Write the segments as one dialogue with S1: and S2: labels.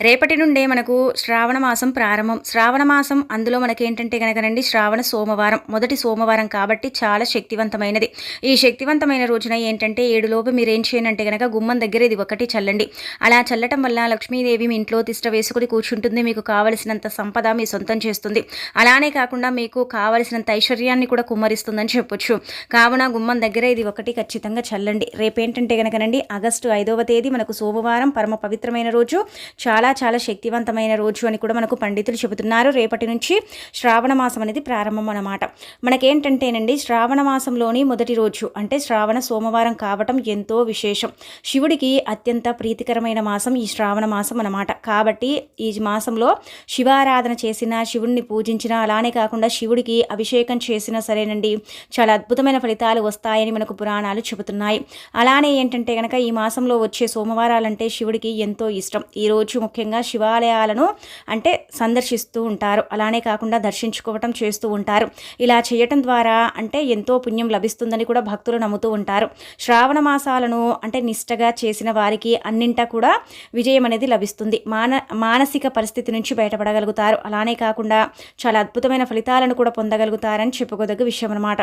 S1: రేపటి నుండే మనకు శ్రావణ మాసం ప్రారంభం. శ్రావణ మాసం అందులో మనకి ఏంటంటే కనుకనండి శ్రావణ సోమవారం. మొదటి సోమవారం కాబట్టి చాలా శక్తివంతమైనది. ఈ శక్తివంతమైన రోజున ఏంటంటే ఏడులోపు మీరు ఏం చేయనంటే కనుక గుమ్మం దగ్గర ఇది ఒకటి చల్లండి. అలా చల్లటం వల్ల లక్ష్మీదేవి మీ ఇంట్లో తిష్ట వేసుకుని కూర్చుంటుంది. మీకు కావలసినంత సంపద మీ సొంతం చేస్తుంది. అలానే కాకుండా మీకు కావలసినంత ఐశ్వర్యాన్ని కూడా కుమ్మరిస్తుందని చెప్పొచ్చు. కావున గుమ్మం దగ్గర ఇది ఒకటి ఖచ్చితంగా చల్లండి. రేపేంటంటే కనుకనండి ఆగస్టు ఐదవ తేదీ మనకు సోమవారం పరమ పవిత్రమైన రోజు. చాలా చాలా శక్తివంతమైన రోజు అని కూడా మనకు పండితులు చెబుతున్నారు. రేపటి నుంచి శ్రావణ మాసం అనేది ప్రారంభం అనమాట మనకేంటంటేనండి శ్రావణ మాసంలోని మొదటి రోజు అంటే శ్రావణ సోమవారం కావటం ఎంతో విశేషం. శివుడికి అత్యంత ప్రీతికరమైన మాసం ఈ శ్రావణ మాసం అనమాట కాబట్టి ఈ మాసంలో శివారాధన చేసిన శివుడిని పూజించిన అలానే కాకుండా శివుడికి అభిషేకం చేసినా సరేనండి చాలా అద్భుతమైన ఫలితాలు వస్తాయని మనకు పురాణాలు చెబుతున్నాయి. అలానే ఏంటంటే కనుక ఈ మాసంలో వచ్చే సోమవారాలంటే శివుడికి ఎంతో ఇష్టం. ఈరోజు రోజు ముఖ్యంగా శివాలయాలను అంటే సందర్శిస్తూ ఉంటారు. అలానే కాకుండా దర్శించుకోవటం చేస్తూ ఉంటారు. ఇలా చేయటం ద్వారా అంటే ఎంతో పుణ్యం లభిస్తుందని కూడా భక్తులు నమ్ముతూ ఉంటారు. శ్రావణ మాసాలను అంటే నిష్టగా చేసిన వారికి అన్నింటా కూడా విజయం అనేది లభిస్తుంది. మాన మానసిక పరిస్థితి నుంచి బయటపడగలుగుతారు. అలానే కాకుండా చాలా అద్భుతమైన ఫలితాలను కూడా పొందగలుగుతారని చెప్పుకోదగ్గ విషయం అనమాట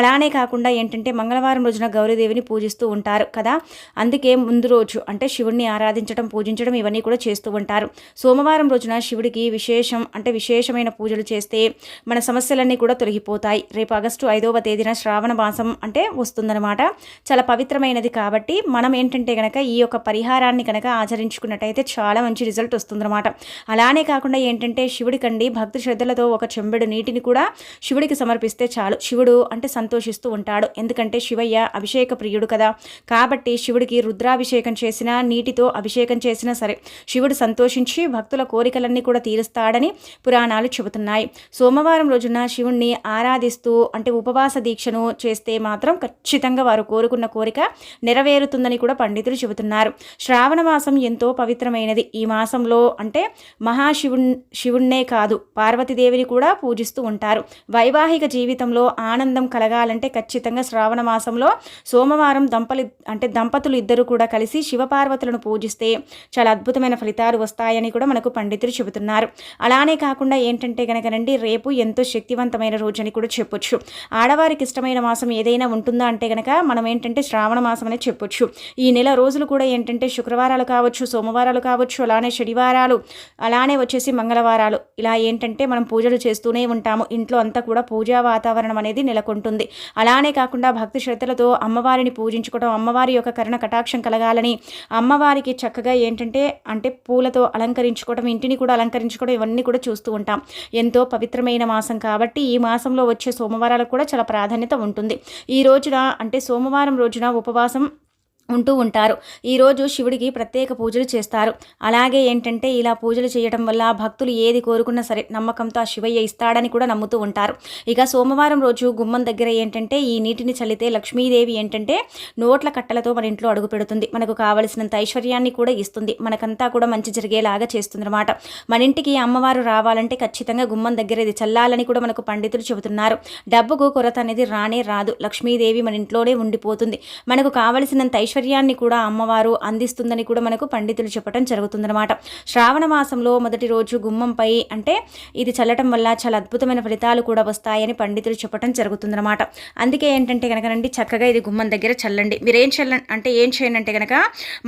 S1: అలానే కాకుండా ఏంటంటే మంగళవారం రోజున గౌరీదేవిని పూజిస్తూ ఉంటారు కదా. అందుకే ముందు రోజు అంటే శివుణ్ణి ఆరాధించడం పూజించడం ఇవన్నీ కూడా చేస్తూ ఉంటారు. సోమవారం రోజున శివుడికి విశేషం అంటే విశేషమైన పూజలు చేస్తే మన సమస్యలన్నీ కూడా తొలగిపోతాయి. రేపు ఆగస్టు ఐదవ తేదీన శ్రావణ మాసం అంటే వస్తుందన్నమాట. చాలా పవిత్రమైనది కాబట్టి మనం ఏంటంటే కనుక ఈ యొక్క పరిహారాన్ని కనుక ఆచరించుకున్నట్టయితే చాలా మంచి రిజల్ట్ వస్తుందన్నమాట. అలానే కాకుండా ఏంటంటే శివుడికండి భక్తి శ్రద్ధలతో ఒక చెంబెడు నీటిని కూడా శివుడికి సమర్పిస్తే చాలు. శివుడు అంటే సంతోషిస్తూ ఉంటాడు. ఎందుకంటే శివయ్య అభిషేక ప్రియుడు కదా. కాబట్టి శివుడికి రుద్రాభిషేకం చేసినా నీటితో అభిషేకం చేసినా సరే శివుడు సంతోషించి భక్తుల కోరికలన్నీ కూడా తీరుస్తాడని పురాణాలు చెబుతున్నాయి. సోమవారం రోజున శివుణ్ణి ఆరాధిస్తూ అంటే ఉపవాస దీక్షను చేస్తే మాత్రం ఖచ్చితంగా వారు కోరుకున్న కోరిక నెరవేరుతుందని కూడా పండితులు చెబుతున్నారు. శ్రావణ మాసం ఎంతో పవిత్రమైనది. ఈ మాసంలో అంటే మహాశివు శివుణ్ణే కాదు పార్వతీదేవిని కూడా పూజిస్తూ ఉంటారు. వైవాహిక జీవితంలో ఆనందం కలగాలంటే ఖచ్చితంగా శ్రావణ మాసంలో సోమవారం దంపలి అంటే దంపతులు ఇద్దరు కూడా కలిసి శివపార్వతులను పూజిస్తే చాలా అద్భుతమైన ఫలితాలు వస్తాయని కూడా మనకు పండితులు చెబుతున్నారు. అలానే కాకుండా ఏంటంటే కనుకనండి రేపు ఎంతో శక్తివంతమైన రోజు అని కూడా చెప్పొచ్చు. ఆడవారికి ఇష్టమైన మాసం ఏదైనా ఉంటుందా అంటే కనుక మనం ఏంటంటే శ్రావణ మాసం అనేది చెప్పొచ్చు. ఈ నెల రోజులు కూడా ఏంటంటే శుక్రవారాలు కావచ్చు సోమవారాలు కావచ్చు అలానే శనివారాలు అలానే వచ్చేసి మంగళవారాలు. ఇలా ఏంటంటే మనం పూజలు చేస్తూనే ఉంటాము. ఇంట్లో అంతా కూడా పూజా వాతావరణం అనేది నెలకొంటుంది. అలానే కాకుండా భక్తి శ్రద్ధలతో అమ్మవారిని పూజించుకోవడం అమ్మవారి యొక్క కరుణ కటాక్షం కలగాలని అమ్మవారికి చక్కగా ఏంటంటే అంటే పూలతో అలంకరించుకోవడం ఇంటిని కూడా అలంకరించుకోవడం ఇవన్నీ కూడా చూస్తూ ఉంటాం. ఎంతో పవిత్రమైన మాసం కాబట్టి ఈ మాసంలో వచ్చే సోమవారాలకు కూడా చాలా ప్రాధాన్యత ఉంటుంది. ఈ రోజున అంటే సోమవారం రోజున ఉపవాసం ఉంటూ ఉంటారు. ఈరోజు శివుడికి ప్రత్యేక పూజలు చేస్తారు. అలాగే ఏంటంటే ఇలా పూజలు చేయడం వల్ల భక్తులు ఏది కోరుకున్నా సరే నమ్మకంతో ఆ శివయ్య ఇస్తాడని కూడా నమ్ముతూ ఉంటారు. ఇక సోమవారం రోజు గుమ్మం దగ్గర ఏంటంటే ఈ నీటిని చల్లితే లక్ష్మీదేవి ఏంటంటే నోట్ల కట్టలతో మన ఇంట్లో అడుగు పెడుతుంది. మనకు కావలసినంత ఐశ్వర్యాన్ని కూడా ఇస్తుంది. మనకంతా కూడా మంచి జరిగేలాగా చేస్తుందన్నమాట. మన ఇంటికి అమ్మవారు రావాలంటే ఖచ్చితంగా గుమ్మం దగ్గర ఇది చల్లాలని కూడా మనకు పండితులు చెబుతున్నారు. డబ్బుకు కొరత అనేది రానే రాదు. లక్ష్మీదేవి మన ఇంట్లోనే ఉండిపోతుంది. మనకు కావలసినంత ఐశ్వర్యం ఐశ్వర్యాన్ని కూడా అమ్మవారు అందిస్తుందని కూడా మనకు పండితులు చెప్పడం జరుగుతుందన్నమాట. శ్రావణ మాసంలో మొదటి రోజు గుమ్మంపై అంటే ఇది చల్లటం వల్ల చాలా అద్భుతమైన ఫలితాలు కూడా వస్తాయని పండితులు చెప్పడం జరుగుతుందన్నమాట. అందుకే ఏంటంటే కనుకనండి చక్కగా ఇది గుమ్మం దగ్గర చల్లండి. మీరేం చల్ల అంటే ఏం చేయండి అంటే కనుక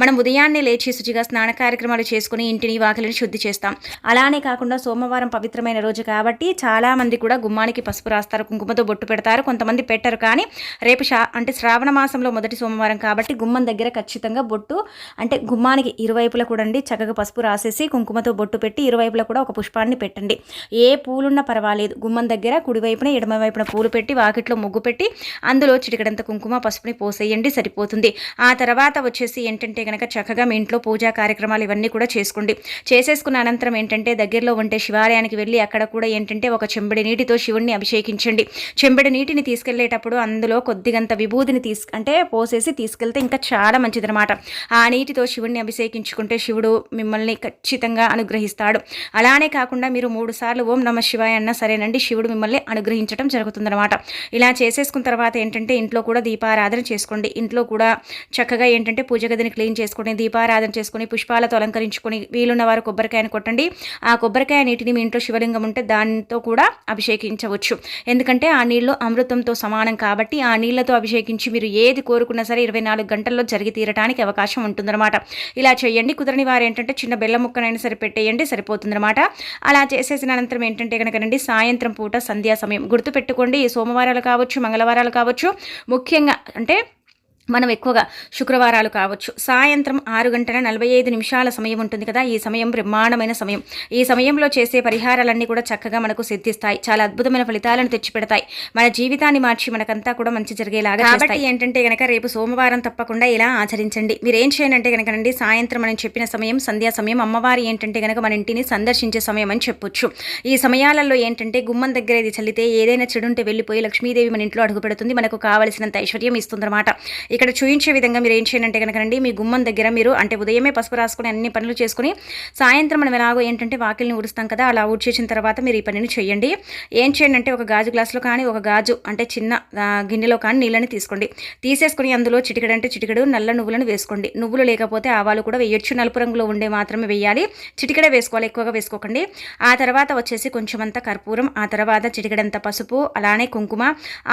S1: మనం ఉదయాన్నే లేచి శుచిగా స్నాన కార్యక్రమాలు చేసుకుని ఇంటిని వాకిలిని శుద్ధి చేస్తాం. అలానే కాకుండా సోమవారం పవిత్రమైన రోజు కాబట్టి చాలా మంది కూడా గుమ్మానికి పసుపు రాస్తారు కుంకుమతో బొట్టు పెడతారు కొంతమంది పెట్టరు. కానీ రేపు అంటే శ్రావణ మాసంలో మొదటి సోమవారం కాబట్టి గుమ్మం దగ్గర ఖచ్చితంగా బొట్టు అంటే గుమ్మానికి ఇరువైపులా కూడా అండి చక్కగా పసుపు రాసేసి కుంకుమతో బొట్టు పెట్టి ఇరువైపులా కూడా ఒక పుష్పాన్ని పెట్టండి. ఏ పూలున్నా పర్వాలేదు. గుమ్మం దగ్గర కుడివైపున ఎడమవైపున పూలు పెట్టి వాకిట్లో ముగ్గు పెట్టి అందులో చిటికడంత కుంకుమ పసుపుని పోసేయండి సరిపోతుంది. ఆ తర్వాత వచ్చేసి ఏంటంటే కనుక చక్కగా మీ ఇంట్లో పూజా కార్యక్రమాలు ఇవన్నీ కూడా చేసుకోండి. చేసేసుకున్న అనంతరం ఏంటంటే దగ్గరలో ఉంటే శివాలయానికి వెళ్ళి అక్కడ కూడా ఏంటంటే ఒక చెంబడి నీటితో శివుణ్ణి అభిషేకించండి. చెంబడి నీటిని తీసుకెళ్ళేటప్పుడు అందులో కొద్దిగంత విభూతిని తీసు అంటే పోసేసి తీసుకెళ్తే ఇంకా చాలా మంచిదనమాట ఆ నీటితో శివుడిని అభిషేకించుకుంటే శివుడు మిమ్మల్ని ఖచ్చితంగా అనుగ్రహిస్తాడు. అలానే కాకుండా మీరు మూడు సార్లు ఓం నమ శివాయ అన్న సరేనండి శివుడు మిమ్మల్ని అనుగ్రహించడం జరుగుతుందనమాట ఇలా చేసేసుకున్న తర్వాత ఏంటంటే ఇంట్లో కూడా దీపారాధన చేసుకోండి. ఇంట్లో కూడా చక్కగా ఏంటంటే పూజ గదిని క్లీన్ చేసుకుని దీపారాధన చేసుకుని పుష్పాలతో అలంకరించుకొని వీలున్న వారు కొబ్బరికాయను కొట్టండి. ఆ కొబ్బరికాయ నీటిని మీ ఇంట్లో శివలింగం ఉంటే దానితో కూడా అభిషేకించవచ్చు. ఎందుకంటే ఆ నీళ్ళు అమృతంతో సమానం కాబట్టి ఆ నీళ్ళతో అభిషేకించి మీరు ఏది కోరుకున్నా సరే ఇరవై నాలుగు గంటల్లో జరిగి తీరడానికి అవకాశం ఉంటుందన్నమాట. ఇలా చేయండి. కుదరని వారు ఏంటంటే చిన్న బెల్ల ముక్కనైనా సరే పెట్టేయండి సరిపోతుందన్నమాట. అలా చేసేసిన అనంతరం ఏంటంటే కనుకనండి సాయంత్రం పూట సంధ్యా సమయం గుర్తుపెట్టుకోండి. సోమవారాలు కావచ్చు మంగళవారాలు కావచ్చు. ముఖ్యంగా అంటే మనం ఎక్కువగా శుక్రవారాలు కావచ్చు. సాయంత్రం ఆరు గంటల నలభై ఐదు నిమిషాల సమయం ఉంటుంది కదా. ఈ సమయం బ్రహ్మాండమైన సమయం. ఈ సమయంలో చేసే పరిహారాలన్నీ కూడా చక్కగా మనకు సిద్ధిస్తాయి. చాలా అద్భుతమైన ఫలితాలను తెచ్చిపెడతాయి. మన జీవితాన్ని మార్చి మనకంతా కూడా మంచి జరిగేలాగా కాబట్టి ఏంటంటే గనక రేపు సోమవారం తప్పకుండా ఇలా ఆచరించండి. మీరు ఏం చేయనంటే అంటే సాయంత్రం మనం చెప్పిన సమయం సంధ్యా సమయం అమ్మవారి ఏంటంటే కనుక మన ఇంటిని సందర్శించే సమయం అని చెప్పొచ్చు. ఈ సమయాలలో ఏంటంటే గుమ్మం దగ్గర ఇది చల్లితే ఏదైనా చెడుంటే వెళ్ళిపోయి లక్ష్మీదేవి మన ఇంట్లో అడుగు పెడుతుంది మనకు కావలసినంత ఐశ్వర్యం ఇస్తుందన్నమాట. ఇక్కడ చూయించే విధంగా మీరు ఏం చేయండి అంటే కనుకనండి మీ గుమ్మం దగ్గర మీరు అంటే ఉదయమే పసుపు రాసుకుని అన్ని పనులు చేసుకుని సాయంత్రం మనం ఎలాగో ఏంటంటే వాకిల్ని ఊడుస్తాం కదా అలా ఊడ్చేసిన తర్వాత మీరు ఈ పనిని చేయండి ఏం చేయండి అంటే ఒక గాజు గ్లాస్లో కానీ ఒక గాజు అంటే చిన్న గిన్నెలో కానీ నీళ్ళని తీసుకోండి. తీసేసుకుని అందులో చిటికడు అంటే చిటికడు నల్ల నువ్వులను వేసుకోండి. నువ్వులు లేకపోతే ఆవాలు కూడా వేయొచ్చు. నలుపు రంగులో ఉండే మాత్రమే వేయాలి. చిటికడే వేసుకోవాలి ఎక్కువగా వేసుకోకండి. ఆ తర్వాత వచ్చేసి కొంచెమంత కర్పూరం ఆ తర్వాత చిటికడంత పసుపు అలానే కుంకుమ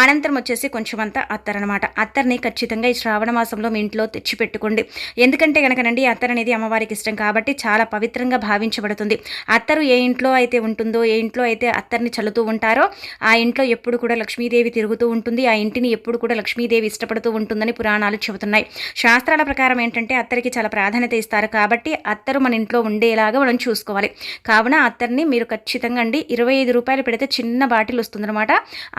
S1: అనంతరం వచ్చేసి కొంచెమంత అత్తర్ అనమాట అత్తర్ని ఖచ్చితంగా ఈ శ్రావణ మాసంలో మీ ఇంట్లో తెచ్చిపెట్టుకోండి. ఎందుకంటే కనుకనండి అత్తరు అనేది అమ్మవారికి ఇష్టం కాబట్టి చాలా పవిత్రంగా భావించబడుతుంది. అత్తరు ఏ ఇంట్లో అయితే ఉంటుందో ఏ ఇంట్లో అయితే అత్తర్ని చల్లుతూ ఉంటారో ఆ ఇంట్లో ఎప్పుడు కూడా లక్ష్మీదేవి తిరుగుతూ ఉంటుంది. ఆ ఇంటిని ఎప్పుడు కూడా లక్ష్మీదేవి ఇష్టపడుతూ ఉంటుందని పురాణాలు చెబుతున్నాయి. శాస్త్రాల ప్రకారం ఏంటంటే అత్తరికి చాలా ప్రాధాన్యత ఇస్తారు కాబట్టి అత్తరు మన ఇంట్లో ఉండేలాగా మనం చూసుకోవాలి. కావున అత్తర్ని మీరు ఖచ్చితంగా అండి ఇరవై ఐదు రూపాయలు పెడితే చిన్న బాటిల్ వస్తుందన్నమాట.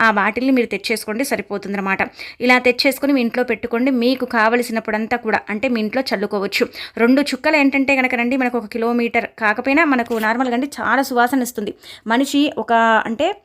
S1: ఆ బాటిల్ని మీరు తెచ్చేసుకోండి సరిపోతుందన్నమాట. ఇలా తెచ్చేసుకుని మీ ఇంట్లో పెట్టుకోండి. మీకు కావలసినప్పుడంతా కూడా అంటే మీ ఇంట్లో చల్లుకోవచ్చు. రెండు చుక్కలు ఏంటంటే కనుక రండి మనకు ఒక కిలోమీటర్ కాకపోయినా మనకు నార్మల్గా అంటే చాలా సువాసన ఇస్తుంది. మనిషి ఒక అంటే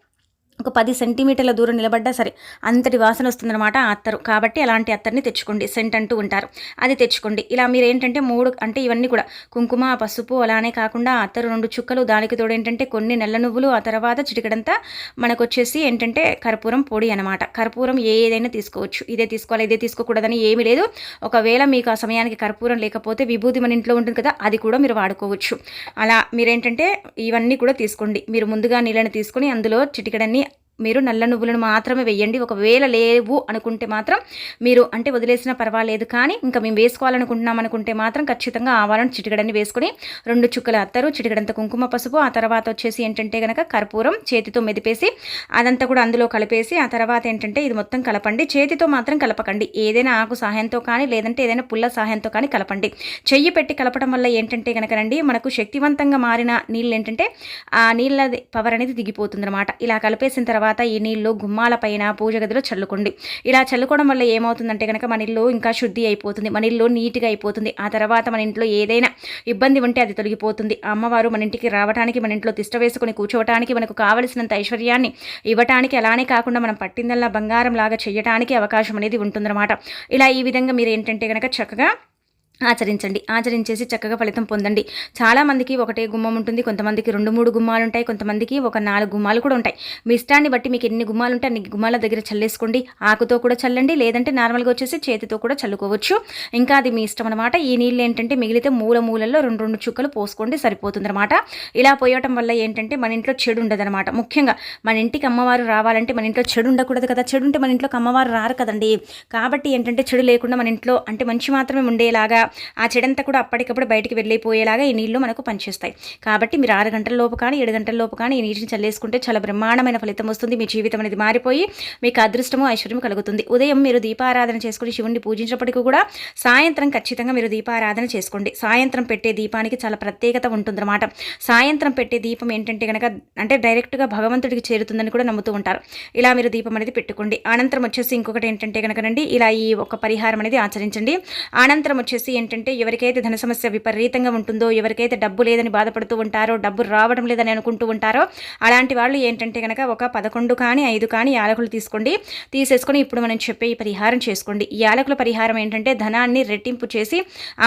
S1: ఒక పది సెంటీమీటర్ల దూరం నిలబడ్డా సరే అంతటి వాసన వస్తుందన్నమాట ఆ అత్తరు. కాబట్టి అలాంటి అత్తర్ని తెచ్చుకోండి. సెంట్ అంటూ ఉంటారు. అది తెచ్చుకోండి. ఇలా మీరు ఏంటంటే మూడు అంటే ఇవన్నీ కూడా కుంకుమ పసుపు అలానే కాకుండా అత్తరు రెండు చుక్కలు దానికి తోడు ఏంటంటే కొన్ని నెల్ల నువ్వులు ఆ తర్వాత చిటికడంతా మనకు వచ్చేసి ఏంటంటే కర్పూరం పొడి అనమాట కర్పూరం ఏదైనా తీసుకోవచ్చు. ఇదే తీసుకోవాలి ఇదే తీసుకోకూడదని ఏమీ లేదు. ఒకవేళ మీకు ఆ సమయానికి కర్పూరం లేకపోతే విభూతి మన ఇంట్లో ఉంటుంది కదా అది కూడా మీరు వాడుకోవచ్చు. అలా మీరేంటంటే ఇవన్నీ కూడా తీసుకోండి. మీరు ముందుగా నీళ్ళని తీసుకొని అందులో చిటికడన్ని మీరు నల్ల నువ్వులను మాత్రమే వేయండి. ఒకవేళ లేవు అనుకుంటే మాత్రం మీరు అంటే వదిలేసినా పర్వాలేదు కానీ ఇంకా మేము వేసుకోవాలనుకుంటున్నాం అనుకుంటే మాత్రం ఖచ్చితంగా ఆవాలను చిటికడని వేసుకొని రెండు చుక్కల అత్తరు చిటికడంత కుంకుమ పసుపు ఆ తర్వాత వచ్చేసి ఏంటంటే కనుక కర్పూరం చేతితో మెదిపేసి అదంతా కూడా అందులో కలిపేసి ఆ తర్వాత ఏంటంటే ఇది మొత్తం కలపండి. చేతితో మాత్రం కలపకండి. ఏదైనా ఆకు సహాయంతో కానీ లేదంటే ఏదైనా పుల్ల సహాయంతో కానీ కలపండి. చెయ్యి పెట్టి కలపడం వల్ల ఏంటంటే కనుకనండి మనకు శక్తివంతంగా మారిన నీళ్ళు ఏంటంటే ఆ నీళ్ళ పవర్ అనేది దిగిపోతుందన్నమాట. ఇలా కలిపేసిన తర్వాత తర్వాత ఈ నీళ్ళు గుమ్మాలపైన పూజ గదిలో చల్లుకోండి. ఇలా చల్లుకోవడం వల్ల ఏమవుతుందంటే కనుక మన ఇల్లు ఇంకా శుద్ధి అయిపోతుంది. మన ఇల్లు నీట్గా అయిపోతుంది. ఆ తర్వాత మన ఇంట్లో ఏదైనా ఇబ్బంది ఉంటే అది తొలగిపోతుంది. అమ్మవారు మన ఇంటికి రావడానికి మన ఇంట్లో తిష్ట వేసుకుని కూర్చోవడానికి మనకు కావలసినంత ఐశ్వర్యాన్ని ఇవ్వటానికి అలానే కాకుండా మనం పట్టిందల్లా బంగారం లాగా చేయటానికి అవకాశం అనేది ఉంటుందన్నమాట. ఇలా ఈ విధంగా మీరు ఏంటంటే కనుక చక్కగా ఆచరించండి. ఆచరించేసి చక్కగా ఫలితం పొందండి. చాలామందికి ఒకటే గుమ్మం ఉంటుంది. కొంతమందికి రెండు మూడు గుమ్మాలు ఉంటాయి కొంతమందికి ఒక నాలుగు గుమ్మాలు కూడా ఉంటాయి. మీ ఇష్టాన్ని బట్టి మీకు ఎన్ని గుమ్మాలు ఉంటే అన్ని గుమ్మాల దగ్గర చల్లేసుకోండి. ఆకుతో కూడా చల్లండి. లేదంటే నార్మల్గా వచ్చేసి చేతితో కూడా చల్లుకోవచ్చు. ఇంకా అది మీ ఇష్టం అనమాట ఈ నీళ్ళు ఏంటంటే మిగిలితే మూల మూలల్లో రెండు రెండు చుక్కలు పోసుకోండి. సరిపోతుంది అనమాట ఇలా పోయటం వల్ల ఏంటంటే మన ఇంట్లో చెడు ఉండదనమాట ముఖ్యంగా మన ఇంటికి అమ్మవారు రావాలంటే మన ఇంట్లో చెడు ఉండకూడదు కదా. చెడు ఉంటే మన ఇంట్లోకి అమ్మవారు రారు కదండి. కాబట్టి ఏంటంటే చెడు లేకుండా మన ఇంట్లో అంటే మంచి మాత్రమే ఉండేలాగా ఆ చెడంతా కూడా అప్పటికప్పుడు బయటికి వెళ్ళిపోయేలాగా ఈ నీళ్ళు మనకు పనిచేస్తాయి. కాబట్టి మీరు ఆరు గంటల లోపు కానీ ఏడు గంటల లోపు కానీ ఈ నీటిని చల్లేసుకుంటే చాలా బ్రహ్మాండమైన ఫలితం వస్తుంది. మీ జీవితం అనేది మారిపోయి మీకు అదృష్టము ఐశ్వర్యం కలుగుతుంది. ఉదయం మీరు దీపారాధన చేసుకుని శివుణ్ణి పూజించినప్పటికీ కూడా సాయంత్రం ఖచ్చితంగా మీరు దీపారాధన చేసుకోండి. సాయంత్రం పెట్టే దీపానికి చాలా ప్రత్యేకత ఉంటుందన్నమాట. సాయంత్రం పెట్టే దీపం ఏంటంటే కనుక అంటే డైరెక్ట్గా భగవంతుడికి చేరుతుందని కూడా నమ్ముతూ ఉంటారు. ఇలా మీరు దీపం అనేది పెట్టుకోండి. అనంతరం వచ్చేసి ఇంకొకటి ఏంటంటే కనుక ఇలా ఈ ఒక పరిహారం అనేది ఆచరించండి. అనంతరం వచ్చేసి ఏంటంటే ఎవరికైతే ధన సమస్య విపరీతంగా ఉంటుందో ఎవరికైతే డబ్బు లేదని బాధపడుతూ ఉంటారో డబ్బు రావడం లేదని అనుకుంటూ ఉంటారో అలాంటి వాళ్ళు ఏంటంటే కనుక ఒక పదకొండు కానీ ఐదు కానీ యాలకులు తీసుకోండి. తీసేసుకొని ఇప్పుడు మనం చెప్పే ఈ పరిహారం చేసుకోండి. ఈ యాలకుల పరిహారం ఏంటంటే ధనాన్ని రెట్టింపు చేసి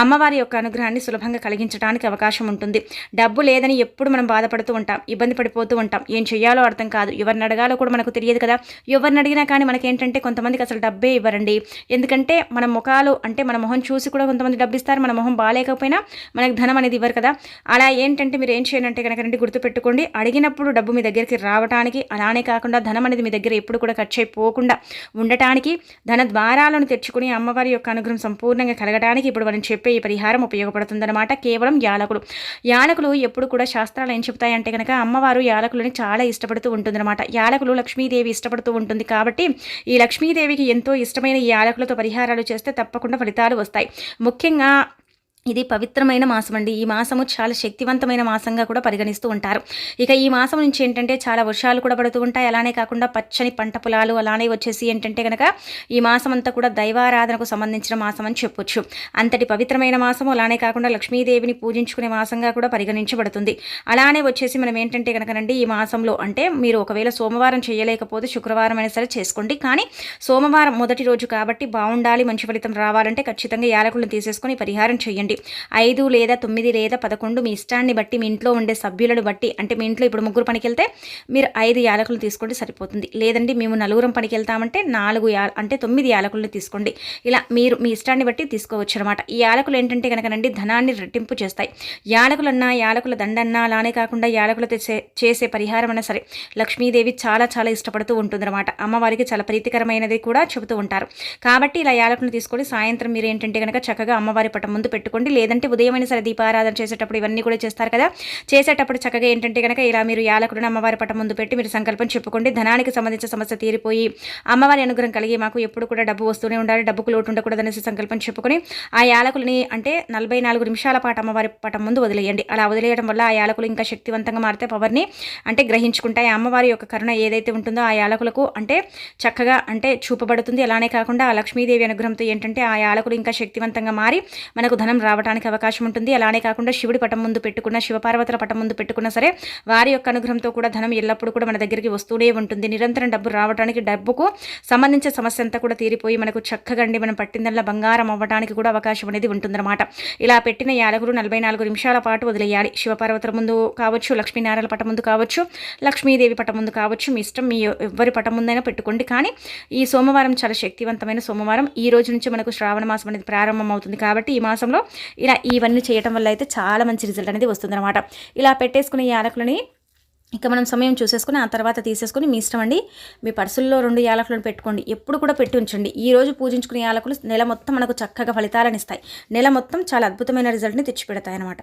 S1: అమ్మవారి యొక్క అనుగ్రహాన్ని సులభంగా కలిగించడానికి అవకాశం ఉంటుంది. డబ్బు లేదని ఎప్పుడు మనం బాధపడుతూ ఉంటాం ఇబ్బంది పడిపోతూ ఉంటాం. ఏం చేయాలో అర్థం కాదు. ఎవరిని అడగాలో కూడా మనకు తెలియదు కదా. ఎవరిని అడిగినా కానీ మనకేంటంటే కొంతమందికి అసలు డబ్బే ఇవ్వరండి. ఎందుకంటే మన ముఖాలు అంటే మన మొహం చూసి కూడా కొంతమంది డబ్బు ఇస్తారు మన మొహం బాగాలేకపోయినా మనకు ధనం అనేది ఇవ్వరు కదా. అలా ఏంటంటే మీరు ఏం చేయాలంటే కనుక రండి గుర్తుపెట్టుకోండి. అడిగినప్పుడు డబ్బు మీ దగ్గరికి రావడానికి అలానే కాకుండా ధనం అనేది మీ దగ్గర ఎప్పుడు కూడా ఖర్చు అయిపోకుండా ఉండటానికి ధన ద్వారాలను తెచ్చుకుని అమ్మవారి యొక్క అనుగ్రహం సంపూర్ణంగా కలగడానికి ఇప్పుడు మనం చెప్పే ఈ పరిహారం ఉపయోగపడుతుందన్నమాట కేవలం యాలకులు. యాలకులు ఎప్పుడు కూడా శాస్త్రాలు ఏం చెప్తాయంటే కనుక అమ్మవారు యాలకులని చాలా ఇష్టపడుతూ ఉంటుందన్నమాట. యాలకులు లక్ష్మీదేవి ఇష్టపడుతూ ఉంటుంది కాబట్టి ఈ లక్ష్మీదేవికి ఎంతో ఇష్టమైన ఈ యాలకులతో పరిహారాలు చేస్తే తప్పకుండా ఫలితాలు వస్తాయి. ముఖ్యంగా Kasi nga, ఇది పవిత్రమైన మాసం అండి. ఈ మాసము చాలా శక్తివంతమైన మాసంగా కూడా పరిగణిస్తూ ఉంటారు. ఇక ఈ మాసం నుంచి ఏంటంటే చాలా వర్షాలు కూడా పడుతూ ఉంటాయి. అలానే కాకుండా పచ్చని పంట పొలాలు అలానే వచ్చేసి ఏంటంటే కనుక ఈ మాసం అంతా కూడా దైవారాధనకు సంబంధించిన మాసం అని చెప్పొచ్చు. అంతటి పవిత్రమైన మాసము అలానే కాకుండా లక్ష్మీదేవిని పూజించుకునే మాసంగా కూడా పరిగణించబడుతుంది. అలానే వచ్చేసి మనం ఏంటంటే కనుకనండి ఈ మాసంలో అంటే మీరు ఒకవేళ సోమవారం చేయలేకపోతే శుక్రవారం అయినా సరే చేసుకోండి. కానీ సోమవారం మొదటి రోజు కాబట్టి బాగుండాలి మంచి ఫలితం రావాలంటే ఖచ్చితంగా యాలకులను తీసేసుకొని పరిహారం చేయండి. చేయండి ఐదు లేదా తొమ్మిది లేదా పదకొండు మీ ఇష్టాన్ని బట్టి మీ ఇంట్లో ఉండే సభ్యులను బట్టి అంటే మీ ఇంట్లో ఇప్పుడు ముగ్గురు పనికి వెళ్తే మీరు ఐదు యాలకులు తీసుకోండి సరిపోతుంది. లేదండి మేము నలుగురం పనికి వెళ్తామంటే నాలుగు యా అంటే తొమ్మిది యాలకులను తీసుకోండి. ఇలా మీరు మీ ఇష్టాన్ని బట్టి తీసుకోవచ్చు అనమాట ఈ యాలకులు ఏంటంటే కనుకనండి ధనాన్ని రెట్టింపు చేస్తాయి. యాలకులన్నా యాలకుల దండన్నా అలానే కాకుండా యాలకులతో చేసే పరిహారం అన్నా సరే లక్ష్మీదేవి చాలా చాలా ఇష్టపడుతూ ఉంటుందన్నమాట. అమ్మవారికి చాలా ప్రీతికరమైనది కూడా చెబుతూ ఉంటారు. కాబట్టి ఇలా యాలకులను తీసుకొని సాయంత్రం మీరు ఏంటంటే కనుక చక్కగా అమ్మవారి పట ముందు పెట్టుకొని చేసుకోండి. లేదంటే ఉదయమైన సరే దీపారాధన చేసేటప్పుడు ఇవన్నీ కూడా చేస్తారు కదా. చేసేటప్పుడు చక్కగా ఏంటంటే కనుక ఇలా మీరు యాలకుడిని అమ్మవారి పట్టం ముందు పెట్టి మీరు సంకల్పం చెప్పుకోండి. ధనానికి సంబంధించిన సమస్య తీరిపోయి అమ్మవారి అనుగ్రహం కలిగి మాకు ఎప్పుడు కూడా డబ్బు వస్తూనే ఉండాలి. డబ్బుకు లోటు ఉండకూడదనేసి సంకల్పం చెప్పుకొని ఆ యాలకులని అంటే నలభై నాలుగు నిమిషాల పాటు అమ్మవారి పటం ముందు వదిలేయండి. అలా వదిలేయడం వల్ల ఆ యాలకులు ఇంకా శక్తివంతంగా మారితే పవర్ని అంటే గ్రహించుకుంటాయి. అమ్మవారి యొక్క కరుణ ఏదైతే ఉంటుందో ఆ యాలకులకు అంటే చక్కగా అంటే చూపబడుతుంది. అలానే కాకుండా ఆ లక్ష్మీదేవి అనుగ్రహంతో ఏంటంటే ఆ యాలకులు ఇంకా శక్తివంతంగా మారి మనకు ధనం రావడానికి అవకాశం ఉంటుంది. అలానే కాకుండా శివుడి పటం ముందు పెట్టుకున్న శివపార్వతుల పటం ముందు పెట్టుకున్నా సరే వారి యొక్క అనుగ్రహంతో కూడా ధనం ఎల్లప్పుడూ కూడా మన దగ్గరికి వస్తూనే ఉంటుంది. నిరంతరం డబ్బు రావడానికి డబ్బుకు సంబంధించిన సమస్య అంతా కూడా తీరిపోయి మనకు చక్కగా అండి మనం పట్టిందల్లా బంగారం అవ్వడానికి కూడా అవకాశం అనేది ఉంటుందన్నమాట. ఇలా పెట్టిన యాలగురు నలభై నాలుగు నిమిషాల పాటు వదిలేయాలి. శివపార్వతుల ముందు కావచ్చు లక్ష్మీనారాయణ పటం ముందు కావచ్చు లక్ష్మీదేవి పటం ముందు కావచ్చు మీ ఇష్టం మీ ఎవరి పటం ముందైనా పెట్టుకోండి. కానీ ఈ సోమవారం చాలా శక్తివంతమైన సోమవారం. ఈ రోజు నుంచి మనకు శ్రావణ మాసం అనేది ప్రారంభం అవుతుంది కాబట్టి ఈ మాసంలో ఇలా ఇవన్నీ చేయటం వల్ల అయితే చాలా మంచి రిజల్ట్ అనేది వస్తుందన్నమాట. ఇలా పెట్టేసుకునే యాలకులని ఇక మనం సమయం చూసేసుకుని ఆ తర్వాత తీసేసుకుని మీ ఇష్టం అండి మీ పర్సుల్లో రెండు యాలకులను పెట్టుకోండి. ఎప్పుడు కూడా పెట్టి ఉంచండి. ఈ రోజు పూజించుకునే యాలకులు నెల మొత్తం మనకు చక్కగా ఫలితాలను ఇస్తాయి. నెల మొత్తం చాలా అద్భుతమైన రిజల్ట్ని తెచ్చిపెడతాయి అనమాట